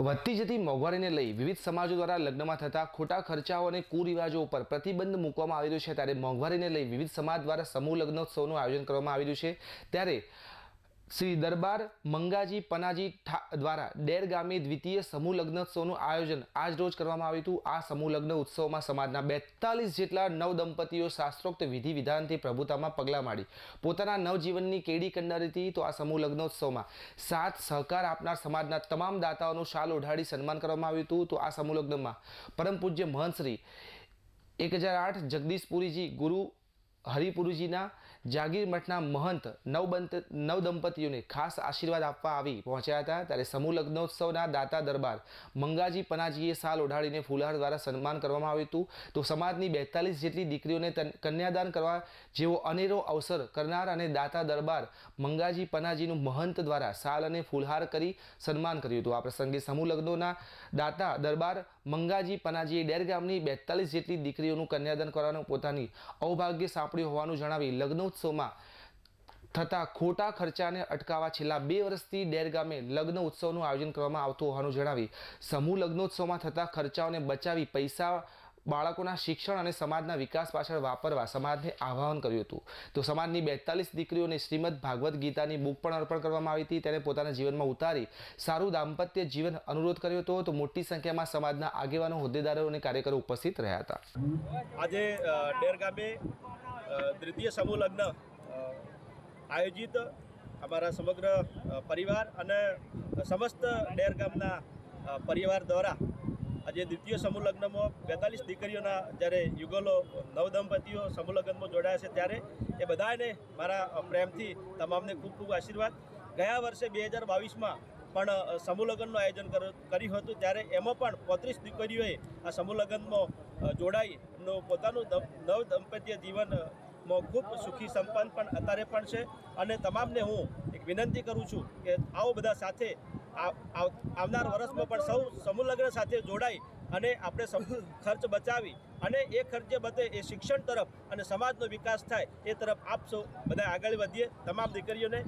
વધતી જતી મોંઘવારીને લઈ વિવિધ સમાજો દ્વારા લગ્નમાં થતા ખોટા ખર્ચાઓ અને કુરિવાજો ઉપર પ્રતિબંધ મૂકવામાં આવી રહ્યો છે. ત્યારે મોંઘવારીને લઈ વિવિધ સમાજ દ્વારા સમૂહ લગ્નોત્સવનું આયોજન કરવામાં આવી રહ્યું છે. ત્યારે શ્રી દરબાર મંગાજી પનાજી દ્વારા ડેર ગામે દ્વિતીય સમૂહ લગ્નોત્સવનું આયોજન આજ રોજ કરવામાં આવ્યું હતું. આ સમૂહ લગ્ન ઉત્સવમાં સમાજના બેતાલીસ જેટલા નવ દંપતીઓ શાસ્ત્રોક્ત વિધિ વિધાનથી પ્રભુતામાં પગલાં માંડી. પોતાના નવજીવનની કેડી કંડારી હતી તો આ સમૂહ લગ્નોત્સવમાં સાથ સહકાર આપનાર સમાજના તમામ દાતાઓનું શાલ ઓઢાડી સન્માન કરવામાં આવ્યું હતું. તો આ સમૂહ લગ્નમાં પરમ પૂજ્ય મહંત એક હજાર આઠ જગદીશપુરીજી ગુરુ હરિપુરુજીના જાગીર મઠના મહંત નવબંત નવ દંપતીઓને ખાસ આશીર્વાદ આપવા આવી પહોંચ્યા હતા. ત્યારે સમૂહ લગ્નોત્સવના દાતા દરબાર મંગાજી પનાજીએ સાલ ઓઢાડીને ફુલહાર દ્વારા સન્માન કરવામાં આવ્યું હતું. તો સમાજની બેતાલીસ જેટલી દીકરીઓને કન્યાદાન કરવા જેવો અનેરો અવસર કરનાર અને દાતા દરબાર મંગાજી પનાજીનું મહંત દ્વારા સાલ અને ફુલહાર કરી સન્માન કર્યું હતું. આ પ્રસંગે સમૂહ લગ્નોના દાતા દરબાર મંગાજી પનાજીએ ડેર ગામની બેતાલીસ જેટલી દીકરીઓનું કન્યાદાન કરવાનું પોતાની અવભાગ્ય સાંપડ્યું હોવાનું જણાવી લગ્નોત્સવમાં થતા ખોટા ખર્ચાને અટકાવવા છેલ્લા બે વર્ષથી ડેર ગામે લગ્ન ઉત્સવનું આયોજન કરવામાં આવતું હોવાનું જણાવી સમૂહ લગ્નોત્સવમાં થતા ખર્ચાઓને બચાવી પૈસા બાળકોના શિક્ષણ અને સમાજના વિકાસ પાછળ વાપરવા સમાજને આહ્વાન કર્યું હતું. તો સમાજની બેતાલીસ દીકરીઓને શ્રીમદ ભાગવત ગીતાની બુક પણ અર્પણ કરવામાં આવી હતી. તેને પોતાના જીવનમાં ઉતારી સારું દાંપત્ય જીવન અનુરોધ કર્યો હતો. તો મોટી સંખ્યામાં સમાજના આગેવાનો, હોદ્દેદારો અને કાર્યકરો ઉપસ્થિત રહ્યા હતા. આજે ડેર ગામે તૃતીય સમૂહ લગ્ન આયોજિત અમારા સમગ્ર પરિવાર અને સમસ્ત ડેર ગામના પરિવાર દ્વારા આજે દ્વિતીય સમૂહ લગ્નમાં બેતાલીસ દીકરીઓના જ્યારે યુગલો નવદંપતિઓ સમૂહ લગ્નમાં જોડાયા છે ત્યારે એ બધાને મારા પ્રેમથી તમામને ખૂબ ખૂબ આશીર્વાદ. ગયા વર્ષે બે હજાર બાવીસમાં પણ સમૂહ લગ્નનું આયોજન કર- કર્યું હતું ત્યારે એમાં પણ પોત્રીસ દીકરીઓએ આ સમૂહ લગ્નમાં અ, જોડાઈ એમનું પોતાનું નવ દંપતીય જીવન ખૂબ સુખી સંપન્ન પણ અત્યારે પણ છે. અને તમામને હું એક વિનંતી કરું છું કે આવો બધા સાથે આવનાર વર્ષમાં પણ સૌ સમૂહ સાથે જોડાઈ અને આપણે સમૂહ ખર્ચ બચાવી અને એ ખર્ચે બધે એ શિક્ષણ તરફ અને સમાજનો વિકાસ થાય એ તરફ આપ સૌ બધા આગળ વધીએ. તમામ દીકરીઓને